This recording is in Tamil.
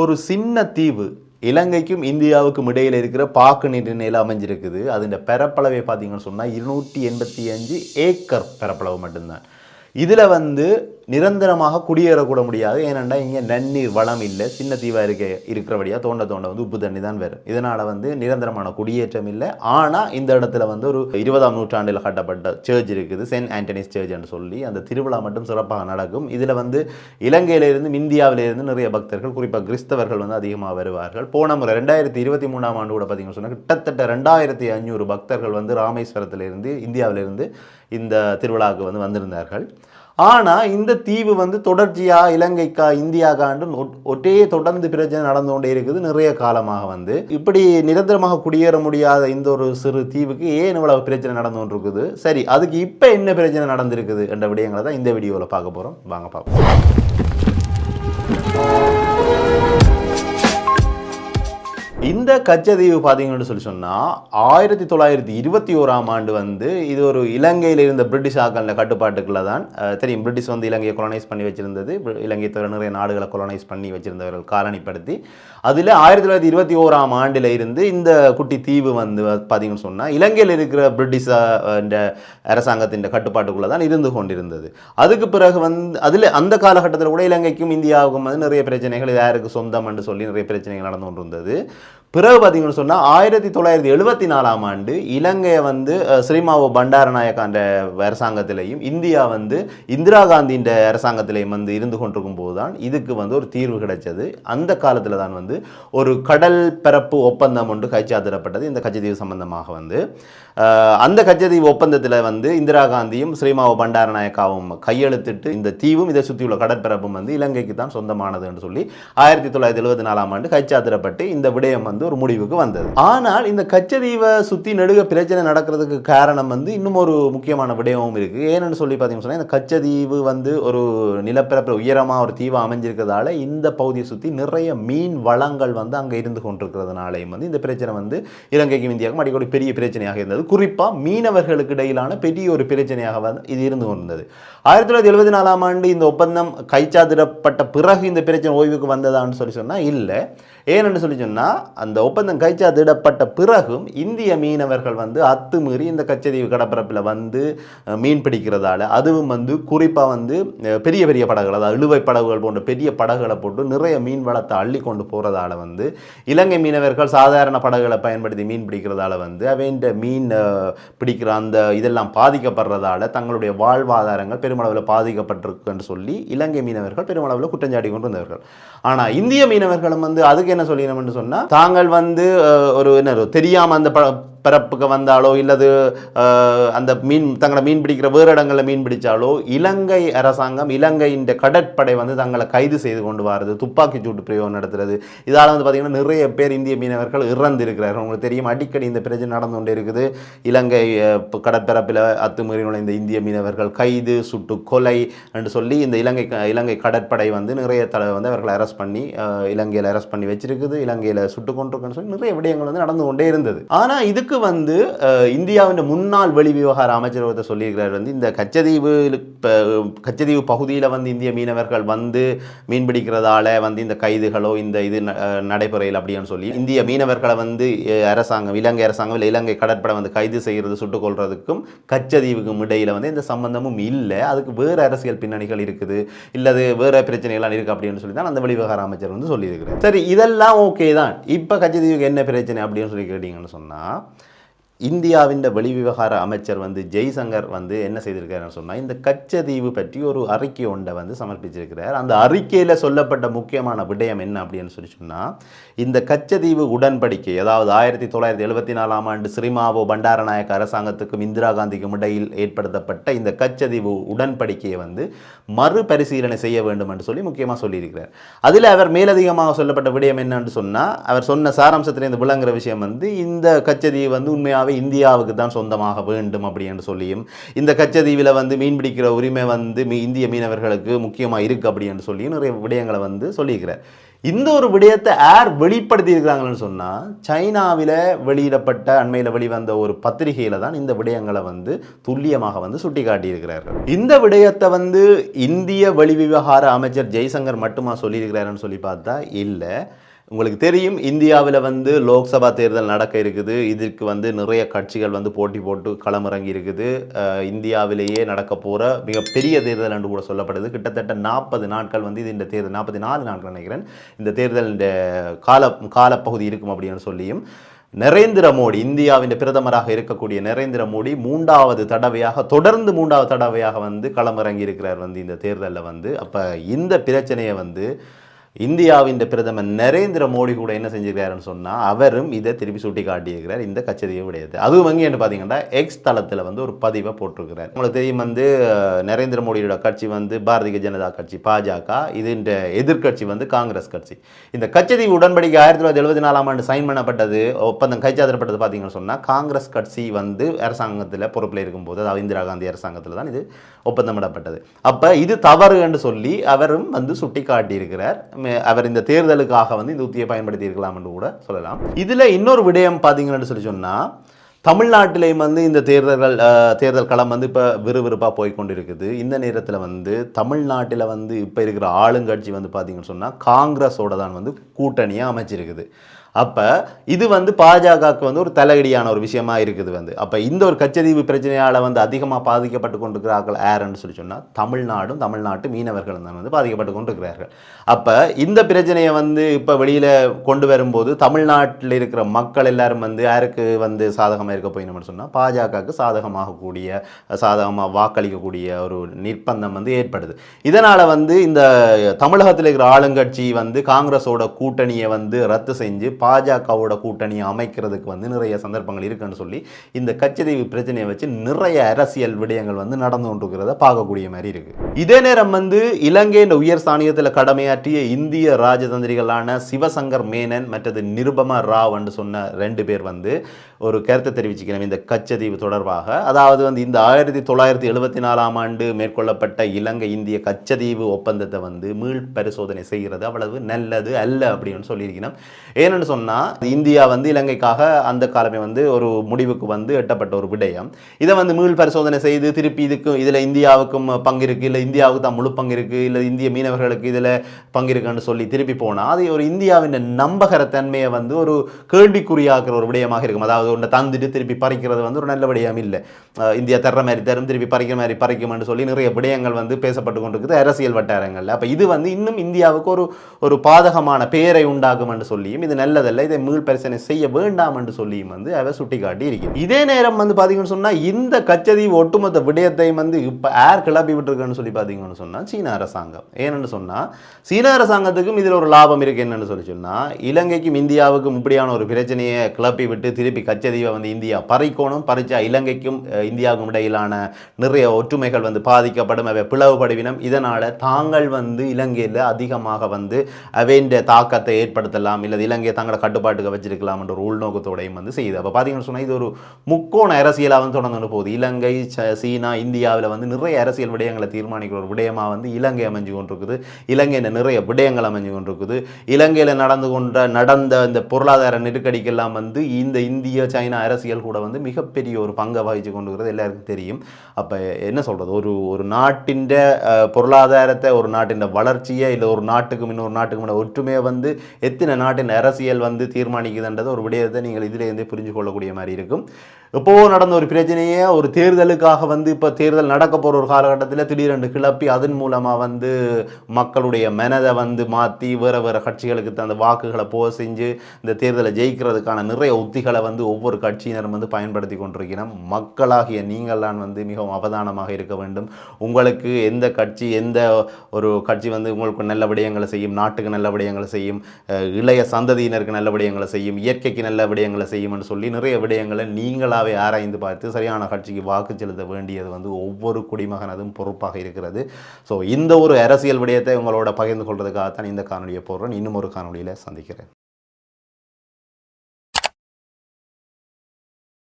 ஒரு சின்ன தீவு இலங்கைக்கும் இந்தியாவுக்கும் இடையில் இருக்கிற பாக்கு நீர்நிலையில் அமைஞ்சிருக்குது. அதன் பரப்பளவை பார்த்தீங்கன்னு சொன்னால் இருநூற்றி எண்பத்தி அஞ்சு ஏக்கர் பரப்பளவு மட்டும்தான். இதில் வந்து நிரந்தரமாக குடியேறக்கூட முடியாது. ஏனெண்டா இங்கே நன்னீர் வளம் இல்லை. சின்ன தீவாக இருக்க இருக்கிறபடியாக தோண்ட தோண்ட வந்து உப்பு தண்ணி தான் வேறு இதனால் வந்து நிரந்தரமான குடியேற்றம் இல்லை. ஆனால் இந்த இடத்துல வந்து ஒரு இருபதாம் நூற்றாண்டில் கட்டப்பட்ட சர்ச் இருக்குது. சென்ட் ஆண்டனிஸ் சர்ச்னு சொல்லி அந்த திருவிழா மட்டும் சிறப்பாக நடக்கும். இதில் வந்து இலங்கையிலிருந்து இந்தியாவிலிருந்து நிறைய பக்தர்கள் குறிப்பாக கிறிஸ்தவர்கள் வந்து அதிகமாக வருவார்கள். போன முறை ரெண்டாயிரத்தி இருபத்தி மூணாம் ஆண்டு கூட பார்த்தீங்கன்னு சொன்னால் கிட்டத்தட்ட ரெண்டாயிரத்தி ஐநூறு பக்தர்கள் வந்து ராமேஸ்வரத்திலிருந்து இந்தியாவிலிருந்து இந்த திருவிழாவுக்கு வந்து வந்திருந்தார்கள். ஆனால் இந்த தீவு வந்து தொடர்ச்சியாக இலங்கைக்கா இந்தியாக்காண்டு ஒட்- ஒட்டே தொடர்ந்து பிரச்சனை நடந்து கொண்டே இருக்குது. நிறைய காலமாக வந்து. இப்படி நிரந்தரமாக குடியேற முடியாத இந்த ஒரு சிறு தீவுக்கு ஏன் இவ்வளவு பிரச்சனை நடந்து கொண்டிருக்குது? சரி அதுக்கு இப்போ என்ன பிரச்சனை நடந்திருக்குது என்ற விடயங்களை தான் இந்த வீடியோவில் பார்க்க போகிறோம் வாங்க பார்ப்போம். இந்த கச்சதீவு பார்த்தீங்கன்னு சொல்லி சொன்னால் ஆயிரத்தி தொள்ளாயிரத்தி இருபத்தி ஓராம் ஆண்டு வந்து இது ஒரு இலங்கையில் இருந்த பிரிட்டிஷ் ஆக்களில் கட்டுப்பாட்டுக்குள்ள தான் தெரியும். பிரிட்டிஷ் வந்து இலங்கையை கொலனைஸ் பண்ணி வச்சிருந்தது. இலங்கை தவிர நிறைய நாடுகளை கொலனைஸ் பண்ணி வச்சிருந்தவர்கள் காலனிப்படுத்தி. அதில் ஆயிரத்தி தொள்ளாயிரத்தி இருபத்தி ஓராம் ஆண்டில் இருந்து இந்த குட்டி தீவு வந்து பார்த்தீங்கன்னு சொன்னால் இலங்கையில் இருக்கிற பிரிட்டிஷ் இந்த அரசாங்கத்தின் கட்டுப்பாட்டுக்குள்ள தான் இருந்து கொண்டிருந்தது. அதுக்கு பிறகு வந்து அதில் அந்த காலகட்டத்தில் கூட இலங்கைக்கும் இந்தியாவுக்கும் வந்து நிறைய பிரச்சனைகள் யாருக்கு சொந்தம் என்று சொல்லி நிறைய பிரச்சனைகள் நடந்து கொண்டிருந்தது. பிறகு பார்த்தீங்கன்னு சொன்னால் ஆயிரத்தி தொள்ளாயிரத்தி எழுபத்தி நாலாம் ஆண்டு இலங்கையை வந்து ஸ்ரீமாவோ பண்டாரநாயக்கான்ற அரசாங்கத்திலையும் இந்தியா வந்து இந்திரா காந்தின்ற அரசாங்கத்திலையும் வந்து இருந்து கொண்டிருக்கும் போது தான் இதுக்கு வந்து ஒரு தீர்வு கிடைச்சது. அந்த காலத்தில் தான் வந்து ஒரு கடல் பரப்பு ஒப்பந்தம் ஒன்று கைச்சாத்திடப்பட்டது இந்த கச்சதீவு சம்பந்தமாக வந்து. அந்த கச்சதீவு ஒப்பந்தத்தில் வந்து இந்திரா காந்தியும் ஸ்ரீமாவோ பண்டாரநாயக்காவும் கையெழுத்திட்டு இந்த தீவும் இதை சுற்றியுள்ள கடற்பரப்பும் வந்து இலங்கைக்கு தான் சொந்தமானது என்று சொல்லி ஆயிரத்தி தொள்ளாயிரத்தி எழுபத்தி நாலாம் ஆண்டு கைச்சாத்திடப்பட்டு இந்த விடயம் வந்து ஒரு முடிவுக்கு வந்தது. ஆனால் இந்த கச்சதீவை சுற்றி நெடுக பிரச்சனை நடக்கிறதுக்கு காரணம் வந்து இன்னும் ஒரு முக்கியமான விடயமும் இருக்கு. ஏன்னு சொல்லி பார்த்தீங்கன்னு சொன்னால் இந்த கச்சதீவு வந்து ஒரு நிலப்பரப்பு உயரமாக ஒரு தீவு அமைஞ்சிருக்கிறதால இந்த பகுதியை சுற்றி நிறைய மீன் வளங்கள் வந்து அங்கே இருந்து கொண்டிருக்கிறதுனாலையும் வந்து இந்த பிரச்சனை வந்து இலங்கைக்கும் இந்தியாவுக்கும் அடிக்கடி பெரிய பிரச்சனையாக இருந்தது. குறிப்பாக மீனவர்களுக்கு இடையிலான பெரிய ஒரு பிரச்சனையாக வந்து இது இருந்து கொண்டிருந்தது. ஆயிரத்தி தொள்ளாயிரத்தி எழுபத்தி நாலாம் ஆண்டு இந்த ஒப்பந்தம் கைச்சாத்திடப்பட்ட பிறகு இந்த பிரச்சனை ஓய்வுக்கு வந்ததான்னு சொல்லி சொன்னால் இல்லை. ஏன்னு சொல்லி சொன்னால் அந்த ஒப்பந்தம் கைச்சாத்திடப்பட்ட பிறகும் இந்திய மீனவர்கள் வந்து அத்துமீறி இந்த கச்சதீவு கடற்பரப்பில் வந்து மீன் பிடிக்கிறதால அதுவும் வந்து குறிப்பாக வந்து பெரிய பெரிய படகுகள் அதாவது இழுவை படகுகள் போன்ற பெரிய படகுகளை போட்டு நிறைய மீன் வளத்தை அள்ளி கொண்டு போகிறதால வந்து இலங்கை மீனவர்கள் சாதாரண படகுகளை பயன்படுத்தி மீன் பிடிக்கிறதால வந்து அவன்ற மீன் பிடிக்கிற அந்த இதெல்லாம் பாதிக்கப்படுறதால தங்களுடைய வாழ்வாதாரங்கள் பெருமளவில் பாதிக்கப்பட்டிருக்குன்னு சொல்லி இலங்கை மீனவர்கள் பெருமளவில் குற்றஞ்சாட்டி கொண்டு வந்தவர்கள் ஆனால் இந்திய மீனவர்களும் வந்து அதுக்கு என்ன சொல்லிடணும்னு சொன்னால் தாங்கள் வந்து ஒரு என்ன தெரியாமல் அந்த ப பரப்புக்கு வந்தாலோ இல்லது அந்த மீன் தங்களை மீன் பிடிக்கிற வேறு இடங்களில் மீன் பிடித்தாலோ இலங்கை அரசாங்கம் இலங்கையின் கடற்படை வந்து தங்களை கைது செய்து கொண்டு வரது துப்பாக்கி சூட்டு பிரயோகம் நடத்துறது. இதால் வந்து பார்த்திங்கன்னா நிறைய பேர் இந்திய மீனவர்கள் இறந்திருக்கிறார்கள். உங்களுக்கு தெரியும் அடிக்கடி இந்த பிரச்சனை நடந்து கொண்டே இருக்குது. இலங்கை கடற்பரப்பில் அத்துமீறி நுழைந்த இந்திய மீனவர்கள் கைது சுட்டு கொலை என்று சொல்லி இந்த இலங்கை க- இலங்கை கடற்படை வந்து நிறைய தலைவர் வந்து அவர்களை அரெஸ்ட் பண்ணி இலங்கையில் அரெஸ்ட் பண்ணி வச்சிருக்குது இலங்கையில் சுட்டு கொண்டிருக்குன்னு சொல்லி நிறைய விடயங்கள் வந்து நடந்து கொண்டே இருந்தது. ஆனால் இதுக்கு வந்து இந்தியாவின் முன்னாள் வெளி விவகார அமைச்சர் ஒருத்தர் சொல்லியிருக்கிறார் வந்து இந்த கச்சதீவு கச்சதீவு பகுதியில் வந்து இந்திய மீனவர்கள் வந்து மீன் பிடிக்கிறதால வந்து இந்த கைதுகளோ இந்த இது நடைபுறையில் நடைபெறையில் அப்படின்னு சொல்லி இந்திய மீனவர்களை வந்து அரசாங்கம் இலங்கை அரசாங்கம் இல்லை இலங்கை கடற்படை வந்து கைது செய்கிறது சுட்டுக் கொள்றதுக்கும் கச்சதீவுக்கும் இடையில் வந்து இந்த சம்பந்தமும் இல்லை. அதுக்கு வேறு அரசியல் பின்னணிகள் இருக்குது. இல்லது வேறு பிரச்சனைகள்லாம் இருக்குது அப்படின்னு சொல்லி தான் அந்த வெளிவிவகார அமைச்சர் வந்து சொல்லியிருக்கிறார். சரி இதெல்லாம் ஓகே தான். இப்போ கச்சதீவுக்கு என்ன பிரச்சனை அப்படின்னு சொல்லி கேட்டிங்கன்னு சொன்னால் இந்தியாவின் வெளிவிவகார அமைச்சர் வந்து ஜெய்சங்கர் வந்து என்ன செய்திருக்காருன்னு சொன்னால் இந்த கச்சதீவு பற்றி ஒரு அறிக்கை ஒன்றை வந்து சமர்ப்பிச்சிருக்கிறார். அந்த அறிக்கையில் சொல்லப்பட்ட முக்கியமான விடயம் என்ன அப்படின்னு சொல்லி சொன்னால் இந்த கச்சதீவு உடன்படிக்கை அதாவது ஆயிரத்தி தொள்ளாயிரத்தி எழுபத்தி நாலாம் ஆண்டு ஸ்ரீமாவோ பண்டாரநாயக்க அரசாங்கத்துக்கும் இந்திரா காந்திக்கும் இடையில் ஏற்படுத்தப்பட்ட இந்த கச்சதீவு உடன்படிக்கையை வந்து மறுபரிசீலனை செய்ய வேண்டும் என்று சொல்லி முக்கியமாக சொல்லியிருக்கிறார். அதில் அவர் மேலதிகமாக சொல்லப்பட்ட விடயம் என்னன்னு சொன்னால் அவர் சொன்ன சாராம்சத்திலிருந்து விளங்குற விஷயம் வந்து இந்த கச்சதீவு வந்து உண்மையாக உண்மையாகவே இந்தியாவுக்கு தான் சொந்தமாக வேண்டும் அப்படின்னு சொல்லியும் இந்த கச்சதீவில் வந்து மீன் பிடிக்கிற உரிமை வந்து மீ- இந்திய மீனவர்களுக்கு முக்கியமாக இருக்குது அப்படின்னு சொல்லியும் நிறைய விடயங்களை வந்து சொல்லியிருக்கிறார். இந்த ஒரு விடயத்தை யார் வெளிப்படுத்தி இருக்கிறாங்கன்னு சொன்னால் சைனாவில் வெளியிடப்பட்ட அண்மையில் வெளிவந்த ஒரு பத்திரிகையில் தான் இந்த விடயங்களை வந்து துல்லியமாக வந்து சுட்டி காட்டியிருக்கிறார்கள் இந்த விடயத்தை வந்து இந்திய வெளிவிவகார அமைச்சர் ஜெய்சங்கர் மட்டுமா சொல்லியிருக்கிறாருன்னு சொல்லி பார்த்தா இல்லை. உங்களுக்கு தெரியும் இந்தியாவில் வந்து லோக்சபா தேர்தல் நடக்க இருக்குது. இதற்கு வந்து நிறைய கட்சிகள் வந்து போட்டி போட்டு களமிறங்கி இருக்குது. இந்தியாவிலேயே நடக்க போகிற மிகப்பெரிய தேர்தல் என்று கூட சொல்லப்படுது. கிட்டத்தட்ட நாற்பது நாட்கள் வந்து இது இந்த தேர்தல் நாற்பத்தி நாலு நாட்கள் நினைக்கிறேன். இந்த தேர்தல் இந்த கால காலப்பகுதி இருக்கும் அப்படின்னு சொல்லியும். நரேந்திர மோடி இந்தியாவின் பிரதமராக இருக்கக்கூடிய நரேந்திர மோடி மூன்றாவது தடவையாக தொடர்ந்து மூன்றாவது தடவையாக வந்து களமிறங்கி இருக்கிறார் வந்து இந்த தேர்தலில் வந்து. அப்போ இந்த பிரச்சனையை வந்து இந்தியாவின் பிரதமர் நரேந்திர மோடி கூட என்ன செஞ்சிருக்காருன்னு சொன்னால் அவரும் இதை திருப்பி சுட்டி காட்டியிருக்கிறார் இந்த கச்சதியை விடயத்தை. அதுவும் வங்கி என்று பார்த்தீங்கன்னா எக்ஸ் தளத்தில் வந்து ஒரு பதிவை போட்டிருக்கிறார். உங்களுக்கு தெரியும் வந்து நரேந்திர மோடியோட கட்சி வந்து பாரதிய ஜனதா கட்சி பாஜக இது இந்த எதிர்க்கட்சி வந்து காங்கிரஸ் கட்சி. இந்த கச்சதீவு உடன்படிக்கை ஆயிரத்தி தொள்ளாயிரத்தி எழுபத்தி நாலாம் ஆண்டு சைன் பண்ணப்பட்டது ஒப்பந்தம் கைச்சாதப்பட்டது பார்த்தீங்கன்னு சொன்னால் காங்கிரஸ் கட்சி வந்து அரசாங்கத்தில் பொறுப்பில் இருக்கும்போது அதாவது இந்திரா காந்தி அரசாங்கத்தில் தான் இது ஒப்பந்தமிடப்பட்டது. அப்போ இது தவறு என்று சொல்லி அவரும் வந்து சுட்டி காட்டியிருக்கிறார் அவர் இந்த தேர்தலுக்காக வந்து இந்த உத்தியை பயன்படுத்தி இருக்கலாம் என்று கூட சொல்லலாம். இதில் இன்னொரு விடயம் பார்த்தீங்கன்னு சொல்லி சொன்னால் தமிழ்நாட்டிலையும் வந்து இந்த தேர்தல்கள் தேர்தல் களம் வந்து இப்போ விறுவிறுப்பாக போய் கொண்டிருக்குது இந்த நேரத்தில் வந்து தமிழ்நாட்டில் வந்து இப்போ இருக்கிற ஆளுங்கட்சி வந்து பார்த்தீங்கன்னு சொன்னால் காங்கிரஸோட தான் வந்து கூட்டணியாக அமைச்சிருக்குது அப்போ இது வந்து பாஜகவுக்கு வந்து ஒரு தலையடியான ஒரு விஷயமா இருக்குது வந்து. அப்போ இந்த ஒரு கச்சதீவு பிரச்சனையால் வந்து அதிகமாக பாதிக்கப்பட்டு கொண்டிருக்கிறார்கள் யாருன்னு சொல்லி சொன்னால் தமிழ்நாடும் தமிழ்நாட்டு மீனவர்களும் தான் வந்து பாதிக்கப்பட்டு கொண்டிருக்கிறார்கள். அப்போ இந்த பிரச்சனையை வந்து இப்போ வெளியில் கொண்டு வரும்போது தமிழ்நாட்டில் இருக்கிற மக்கள் எல்லாரும் வந்து யாருக்கு வந்து சாதகமாக இருக்க போயினோம்னு சொன்னால் பாஜகவுக்கு சாதகமாகக்கூடிய சாதகமாக வாக்களிக்கக்கூடிய ஒரு நிர்பந்தம் வந்து ஏற்படுது. இதனால் வந்து இந்த தமிழகத்தில் இருக்கிற ஆளுங்கட்சி வந்து காங்கிரஸோட கூட்டணியை வந்து ரத்து செஞ்சு பாஜகவோட கூட்டணியை அமைக்கிறதுக்கு வந்து நிறைய சந்தர்ப்பங்கள் இருக்குன்னு சொல்லி இந்த கச்சதீவு பிரச்சனையை வச்சு நிறைய அரசியல் விடயங்கள் வந்து நடந்து கொண்டிருக்கிறத பார்க்கக்கூடிய மாதிரி இருக்கு. இதே நேரம் வந்து இலங்கையின் உயர் சாணியத்தில் கடமையாற்றிய இந்திய ராஜதந்திரிகளான சிவசங்கர் மேனன் மற்றது நிருபமா ராவ் சொன்ன ரெண்டு பேர் வந்து ஒரு கருத்தை தெரிவிச்சுக்கிறேன். இந்த கச்சதீவு தொடர்பாக. அதாவது வந்து இந்த ஆயிரத்தி தொள்ளாயிரத்தி எழுபத்தி நாலாம் ஆண்டு மேற்கொள்ளப்பட்ட இலங்கை இந்திய கச்சதீவு ஒப்பந்தத்தை வந்து மீள் பரிசோதனை செய்கிறது. அவ்வளவு நல்லது அல்ல அப்படின்னு சொல்லியிருக்கிறோம் ஏன்னு சொன்னால் இந்தியா வந்து இலங்கைக்காக அந்த காலமே வந்து ஒரு முடிவுக்கு வந்து எட்டப்பட்ட ஒரு விடயம். இதை வந்து மீள் பரிசோதனை செய்து திருப்பி இதுக்கும் இதில் இந்தியாவுக்கும் பங்கு இருக்குது இல்லை இந்தியாவுக்கு தான் முழு பங்கு இருக்குது இல்லை இந்திய மீனவர்களுக்கு இதில் பங்கு இருக்குன்னு சொல்லி திருப்பி போனால் அது ஒரு இந்தியாவின் நம்பகரத்தன்மையை வந்து ஒரு கேள்விக்குறியாக்குற ஒரு விடயமாக இருக்கும். அதாவது ஒன்றை தந்துட்டு திருப்பி பறிக்கிறது வந்து ஒரு நல்ல விடயம் இல்லை. இந்தியா தர்ற மாதிரி தரும் திருப்பி பறிக்கிற மாதிரி பறிக்கும்னு சொல்லி நிறைய விடயங்கள் வந்து பேசப்பட்டு கொண்டிருக்குது அரசியல் வட்டாரங்களில். அப்போ இது வந்து இன்னும் இந்தியாவுக்கு ஒரு ஒரு பாதகமான பேரை உண்டாகும் என்று சொல்லியும் இது நல்லதல்ல இதை மீள் பரிசீலனை செய்ய வேண்டாம் என்று சொல்லியும் வந்து அவர் சுட்டிக்காட்டி இருக்கிறது இதே நேரம் வந்து பார்த்தீங்கன்னு சொன்னால் இந்த கச்சதீவு ஒட்டுமொத்த விடயத்தையும் வந்து இப்போ ஏர் கிளப்பி விட்டுருக்குன்னு சொல்லி பார்த்தீங்கன்னு சொன்னால் சீன அரசாங்கம். ஏன்னு சொன்னால் சீன அரசாங்கத்துக்கும் இதில் ஒரு லாபம் இருக்குது என்னன்னு சொல்லி சொன்னால் இலங்கைக்கும் இந்தியாவுக்கும் இப்படியான ஒரு பிரச்சனையை கிளப்பி விட்டு திருப்பி கச்சதீவை வந்து இந்தியா பறிக்கணும் பறிச்சா இலங்கைக்கும் இந்தியாவுக்கும் இடையிலான நிறைய ஒற்றுமைகள் வந்து பாதிக்கப்படும் அவை பிளவுபடுவினம். இதனால் தாங்கள் வந்து இலங்கையில் அதிகமாக வந்து அவைன்ற தாக்கத்தை ஏற்படுத்தலாம் இல்லை இலங்கையை தங்களை கட்டுப்பாட்டுக்கு வச்சிருக்கலாம் என்ற ஒரு உள்நோக்கத்தோடையும் வந்து செய்யுது அப்போ பார்த்தீங்கன்னு சொன்னால் இது ஒரு முக்கோண அரசியலாக வந்து தொடர்ந்து போகுது. இலங்கை ச- சீனா இந்தியாவில் வந்து நிறைய அரசியல் விடயங்களை தீர்மானிக்கிற ஒரு விடயமாக வந்து இலங்கை அமைஞ்சு கொண்டிருக்குது. இலங்கையில் நிறைய விடயங்கள் அமைஞ்சு கொண்டிருக்குது. இலங்கையில் நடந்து கொண்ட நடந்த இந்த பொருளாதார நெருக்கடிக்கெல்லாம் வந்து இந்த இந்திய சைனா அரசியல் கூட வந்து மிகப்பெரிய ஒரு பங்கை வகிச்சு கொண்டுக்கிறது எல்லாருக்கும் தெரியும். அப்போ என்ன சொல்கிறது ஒரு ஒரு நாட்டின் பொருளாதாரத்தை ஒரு நாட்டின் வளர்ச்சியை இல்லை ஒரு நாட்டுக்கும் இன்னொரு நாட்டுக்கும் ஒற்றுமையை வந்து எத்தனை நாட்டின் அரசியல் வந்து தீர்மானிக்குதுன்றது ஒரு விடயத்தை நீங்கள் இதிலேருந்தே புரிஞ்சு கொள்ளக்கூடிய மாதிரி இருக்கும். எப்போவோ நடந்த ஒரு பிரச்சனையே ஒரு தேர்தலுக்காக வந்து இப்போ தேர்தல் நடக்க போகிற ஒரு காலகட்டத்தில் திடீரென்று கிளப்பி அதன் மூலமாக வந்து மக்களுடைய மனதை வந்து மாற்றி வேறு வேறு கட்சிகளுக்கு அந்த வாக்குகளை போக செஞ்சு இந்த தேர்தலை ஜெயிக்கிறதுக்கான நிறைய உத்திகளை வந்து ஒவ்வொரு கட்சியினரும் வந்து பயன்படுத்தி கொண்டிருக்கிறோம். மக்களாகிய நீங்கள்லாம் வந்து மிகவும் அவதானமாக இருக்க வேண்டும். உங்களுக்கு எந்த கட்சி எந்த ஒரு கட்சி வந்து உங்களுக்கு நல்ல விடயங்களை செய்யும் நாட்டுக்கு நல்ல விடயங்களை செய்யும் இளைய சந்ததியினருக்கு நல்ல விடயங்களை செய்யும் இயற்கைக்கு நல்ல விடயங்களை செய்யும்னு சொல்லி நிறைய விடயங்களை நீங்களாகவே ஆராய்ந்து பார்த்து சரியான கட்சிக்கு வாக்கு செலுத்த வேண்டியது வந்து ஒவ்வொரு குடிமகனதும் பொறுப்பாக இருக்கிறது. ஸோ இந்த ஒரு அரசியல் விடயத்தை உங்களோட பகிர்ந்து கொள்றதுக்காகத்தான் இந்த காணொலியை போடுறேன் இன்னும் ஒரு காணொலியில் சந்திக்கிறேன்.